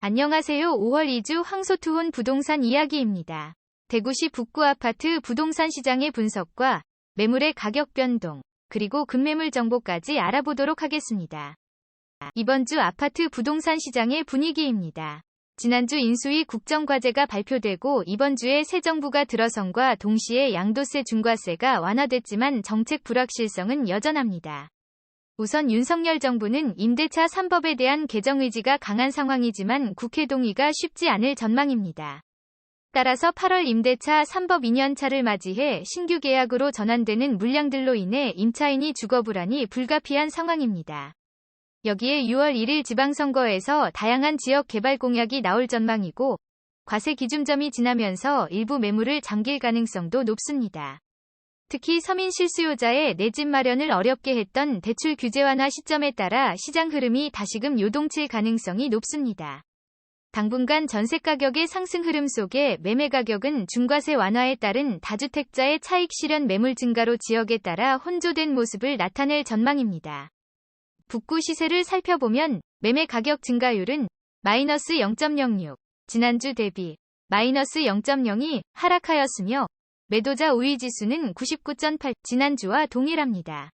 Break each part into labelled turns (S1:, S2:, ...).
S1: 안녕하세요. 5월 2주 황소투혼 부동산 이야기입니다. 대구시 북구 아파트 부동산 시장의 분석과 매물의 가격 변동, 그리고 급매물 정보까지 알아보도록 하겠습니다. 이번 주 아파트 부동산 시장의 분위기입니다. 지난주 인수위 국정과제가 발표되고 이번 주에 새 정부가 들어선과 동시에 양도세 중과세가 완화됐지만 정책 불확실성은 여전합니다. 우선 윤석열 정부는 임대차 3법에 대한 개정 의지가 강한 상황이지만 국회 동의가 쉽지 않을 전망입니다. 따라서 8월 임대차 3법 2년차를 맞이해 신규 계약으로 전환되는 물량들로 인해 임차인이 주거 불안이 불가피한 상황입니다. 여기에 6월 1일 지방선거에서 다양한 지역 개발 공약이 나올 전망이고 과세 기준점이 지나면서 일부 매물을 잠길 가능성도 높습니다. 특히 서민 실수요자의 내 집 마련을 어렵게 했던 대출 규제 완화 시점에 따라 시장 흐름이 다시금 요동칠 가능성이 높습니다. 당분간 전세 가격의 상승 흐름 속에 매매 가격은 중과세 완화에 따른 다주택자의 차익 실현 매물 증가로 지역에 따라 혼조된 모습을 나타낼 전망입니다. 북구 시세를 살펴보면 매매 가격 증가율은 마이너스 0.06, 지난주 대비 마이너스 0.02 하락하였으며 매도자 우위 지수는 99.8, 지난주와 동일합니다.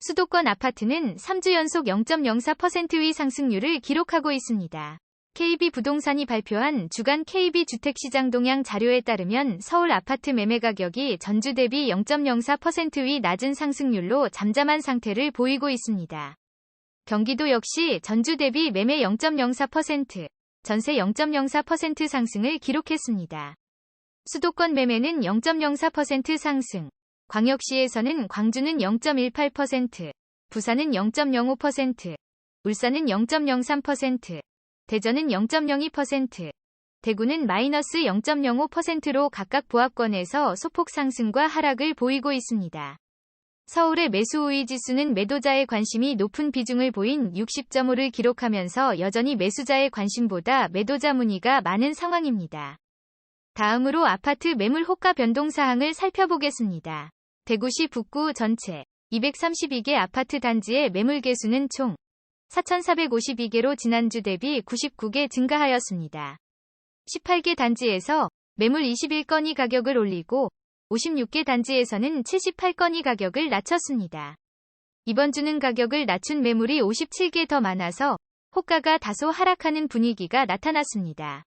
S1: 수도권 아파트는 3주 연속 0.04%의 상승률을 기록하고 있습니다. KB 부동산이 발표한 주간 KB 주택시장 동향 자료에 따르면 서울 아파트 매매 가격이 전주 대비 0.04%의 낮은 상승률로 잠잠한 상태를 보이고 있습니다. 경기도 역시 전주 대비 매매 0.04%, 전세 0.04% 상승을 기록했습니다. 수도권 매매는 0.04% 상승, 광역시에서는 광주는 0.18%, 부산은 0.05%, 울산은 0.03%, 대전은 0.02%, 대구는 마이너스 0.05%로 각각 보합권에서 소폭 상승과 하락을 보이고 있습니다. 서울의 매수 우위 지수는 매도자의 관심이 높은 비중을 보인 60.5를 기록하면서 여전히 매수자의 관심보다 매도자 문의가 많은 상황입니다. 다음으로 아파트 매물 호가 변동 사항을 살펴보겠습니다. 대구시 북구 전체 232개 아파트 단지의 매물 개수는 총 4,452개로 지난주 대비 99개 증가하였습니다. 18개 단지에서 매물 21건이 가격을 올리고 56개 단지에서는 78건이 가격을 낮췄습니다. 이번 주는 가격을 낮춘 매물이 57개 더 많아서 호가가 다소 하락하는 분위기가 나타났습니다.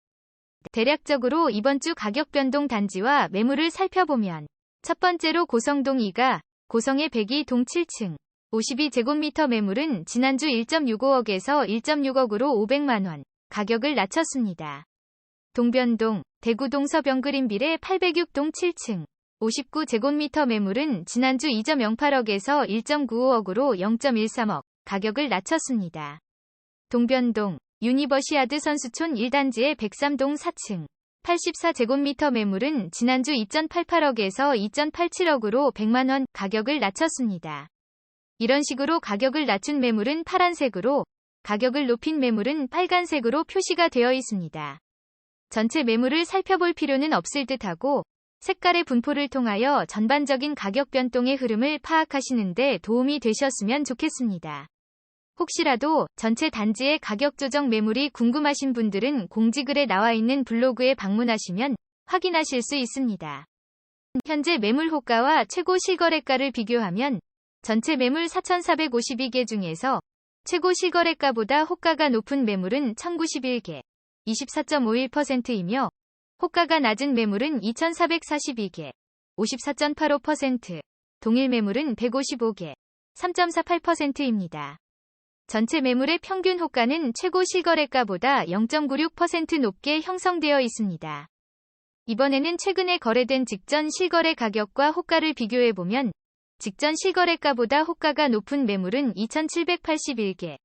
S1: 대략적으로 이번 주 가격 변동 단지와 매물을 살펴보면 첫 번째로 고성동 2가 고성의 102 동 7층 52제곱미터 매물은 지난주 1.65억에서 1.6억으로 500만원 가격을 낮췄습니다. 동변동 대구동 서병 그린빌의 806동 7층 59제곱미터 매물은 지난주 2.08억에서 1.95억으로 0.13억 가격을 낮췄습니다. 동변동 유니버시아드 선수촌 1단지의 103동 4층 84제곱미터 매물은 지난주 2.88억에서 2.87억으로 100만원 가격을 낮췄습니다. 이런 식으로 가격을 낮춘 매물은 파란색으로, 가격을 높인 매물은 빨간색으로 표시가 되어 있습니다. 전체 매물을 살펴볼 필요는 없을 듯하고, 색깔의 분포를 통하여 전반적인 가격 변동의 흐름을 파악하시는데 도움이 되셨으면 좋겠습니다. 혹시라도 전체 단지의 가격 조정 매물이 궁금하신 분들은 공지글에 나와 있는 블로그에 방문하시면 확인하실 수 있습니다. 현재 매물 호가와 최고 실거래가를 비교하면 전체 매물 4,452개 중에서 최고 실거래가보다 호가가 높은 매물은 1,091개, 24.51%이며 호가가 낮은 매물은 2,442개, 54.85%, 동일 매물은 155개, 3.48%입니다. 전체 매물의 평균 호가는 최고 실거래가보다 0.96% 높게 형성되어 있습니다. 이번에는 최근에 거래된 직전 실거래 가격과 호가를 비교해보면 직전 실거래가보다 호가가 높은 매물은 2,781개,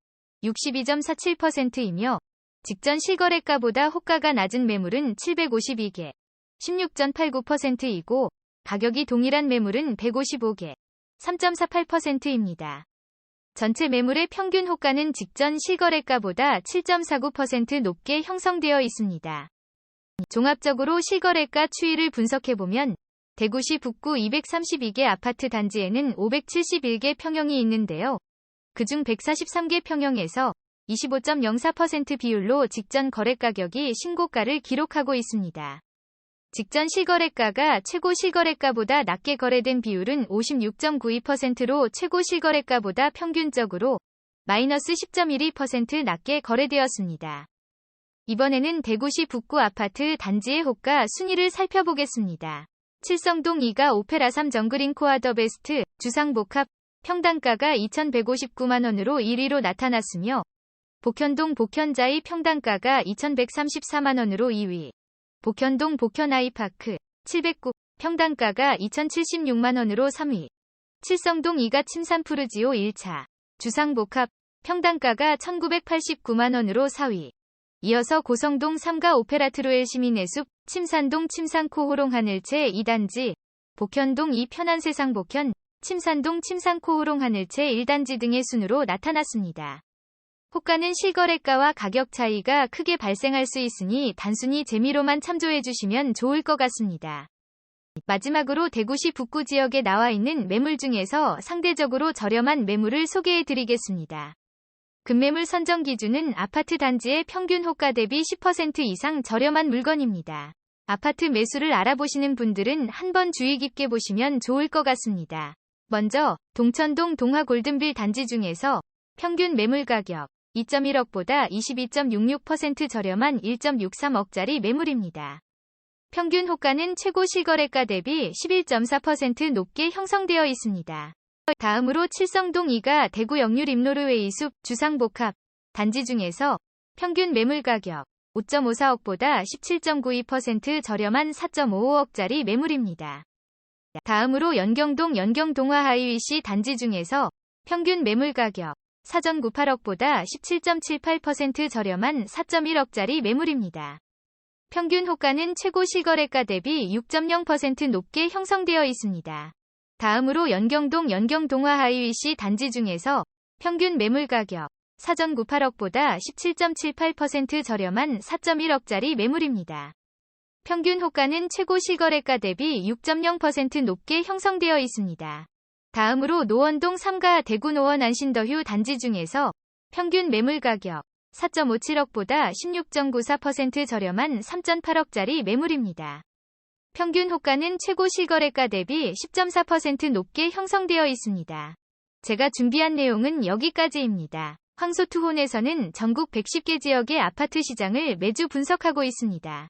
S1: 62.47%이며 직전 실거래가보다 호가가 낮은 매물은 752개, 16.89%이고 가격이 동일한 매물은 155개, 3.48%입니다. 전체 매물의 평균 호가는 직전 실거래가보다 7.49% 높게 형성되어 있습니다. 종합적으로 실거래가 추이를 분석해보면 대구시 북구 232개 아파트 단지에는 571개 평형이 있는데요. 그중 143개 평형에서 25.04% 비율로 직전 거래가격이 신고가를 기록하고 있습니다. 직전 실거래가가 최고 실거래가보다 낮게 거래된 비율은 56.92%로 최고 실거래가보다 평균적으로 마이너스 10.12% 낮게 거래되었습니다. 이번에는 대구시 북구 아파트 단지의 호가 순위를 살펴보겠습니다. 칠성동 2가 오페라 3 정그린 코아 더 베스트 주상복합 평당가가 2,159만원으로 1위로 나타났으며 복현동 복현자이 평당가가 2,134만원으로 2위 복현동 복현아이파크 709 평당가가 2,076만원으로 3위 칠성동 2가 침산푸르지오 1차 주상복합 평당가가 1,989만원으로 4위 이어서 고성동 3가 오페라트로엘 시민의 숲, 침산동 침산코 호롱하늘채 2단지, 복현동 2 편안세상 복현, 침산동 침산코 호롱하늘채 1단지 등의 순으로 나타났습니다. 호가는 실거래가와 가격 차이가 크게 발생할 수 있으니 단순히 재미로만 참조해 주시면 좋을 것 같습니다. 마지막으로 대구시 북구 지역에 나와 있는 매물 중에서 상대적으로 저렴한 매물을 소개해 드리겠습니다. 급매물 선정 기준은 아파트 단지의 평균 호가 대비 10% 이상 저렴한 물건입니다. 아파트 매수를 알아보시는 분들은 한번 주의 깊게 보시면 좋을 것 같습니다. 먼저 동천동 동화 골든빌 단지 중에서 평균 매물 가격 2.1억보다 22.66% 저렴한 1.63억짜리 매물입니다. 평균 호가는 최고 실거래가 대비 11.4% 높게 형성되어 있습니다. 다음으로 칠성동 2가 대구 영률 임노르웨이 숲 주상복합 단지 중에서 평균 매물 가격 5.54억보다 17.92% 저렴한 4.55억짜리 매물입니다. 다음으로 연경동 연경동화 하이위시 단지 중에서 평균 매물 가격 사전 98억보다 17.78% 저렴한 4.1억짜리 매물입니다. 평균 호가는 최고 실거래가 대비 6.0% 높게 형성되어 있습니다. 다음으로 연경동 연경동화 하이위시 단지 중에서 평균 매물 가격 사전 98억보다 17.78% 저렴한 4.1억짜리 매물입니다. 평균 호가는 최고 실거래가 대비 6.0% 높게 형성되어 있습니다. 다음으로 노원동 3가 대구 노원 안신더휴 단지 중에서 평균 매물 가격 4.57억보다 16.94% 저렴한 3.8억짜리 매물입니다. 평균 호가는 최고 실거래가 대비 10.4% 높게 형성되어 있습니다. 제가 준비한 내용은 여기까지입니다. 황소투혼에서는 전국 110개 지역의 아파트 시장을 매주 분석하고 있습니다.